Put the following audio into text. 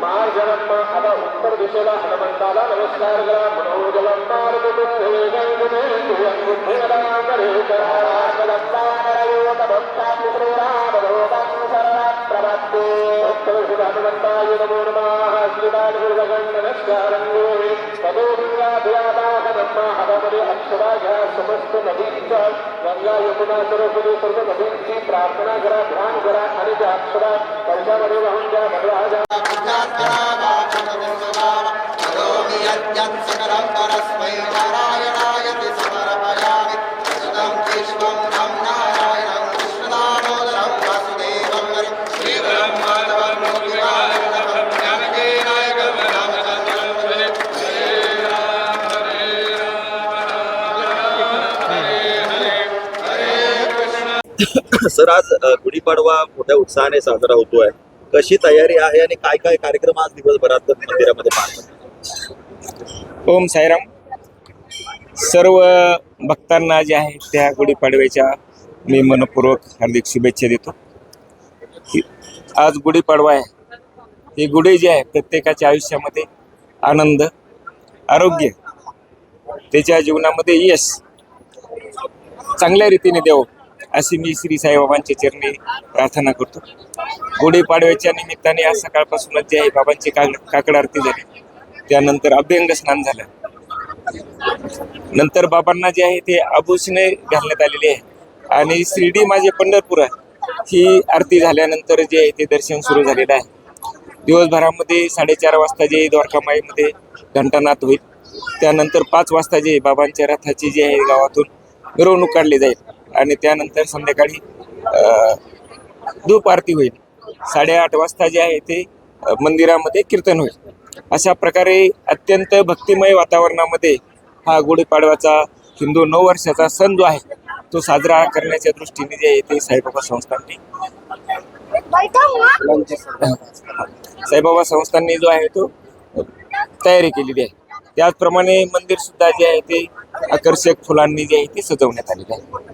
ಮಾರ್ಗಲಮ್ಮ ಅದ ಉತ್ತರ ದಿಶೆಯ ಹನುಮಂತಾಲ ನಮಸ್ಕಾರಗಳ ಮನೋಜಲಮ್ಮ ಹನುಮಂತಾಯ ನಮೋ ನಮಃ ಶ್ರೀರಾಜ ನಮಸ್ಕಾರಂ ತದೋ मनामध्ये अक्षरा घ्या समस्त नदींचा गंगा यमुना सरस्वती सर्व नदींची प्रार्थना करा ध्यान करा आणि त्या अक्षरा वर्षामध्ये वाहून द्या भगवा द्या सर आज गुढीपाडवा मोठ्या उत्साहाने साजरा होतोय. कशी तयारी आहे आणि काय काय कार्यक्रम आज दिवसभरात मंदिरामध्ये ओम साईराम. सर्व भक्तांना जे आहे त्या गुढीपाडव्याच्या मी मनपूर्वक हार्दिक शुभेच्छा देतो. आज गुढीपाडवा आहे. ही गुढी जी आहे प्रत्येकाच्या आयुष्यामध्ये आनंद आरोग्य त्याच्या जीवनामध्ये यश चांगल्या रीतीने देव अशी मी श्री साईबाबांच्या चरणी प्रार्थना करतो. गुढीपाडव्याच्या निमित्ताने आज सकाळपासूनच जे आहे बाबांची काकड काकड आरती झाली. त्यानंतर अभ्यंग स्नान झालं. नंतर बाबांना जे आहे ते आभूषणे घालण्यात आलेली आहे. आणि शिर्डी माझे पंढरपूर आहे. ही आरती झाल्यानंतर जे आहे ते दर्शन सुरू झालेलं आहे. दिवसभरामध्ये साडेचार वाजता जे द्वारकामाईमध्ये घंटानाथ होईल. त्यानंतर पाच वाजता जे बाबांच्या रथाची जी आहे गावातून मिरवणूक काढली जाईल. आणि त्यानंतर संध्याकाळी धूप आरती होईल. साडेआठ वाजता जे आहे ते मंदिरामध्ये कीर्तन होईल. अशा प्रकारे अत्यंत भक्तिमय वातावरणामध्ये हा गुढीपाडव्याचा हिंदू नऊ वर्षाचा सण जो आहे तो साजरा करण्याच्या दृष्टीने जे आहे ते साईबाबा संस्थांनी साईबाबा संस्थांनी जो आहे तो तयारी केलेली आहे. त्याचप्रमाणे मंदिर सुद्धा जे आहे ते आकर्षक फुलांनी जे आहे ते सजवण्यात आलेले आहे.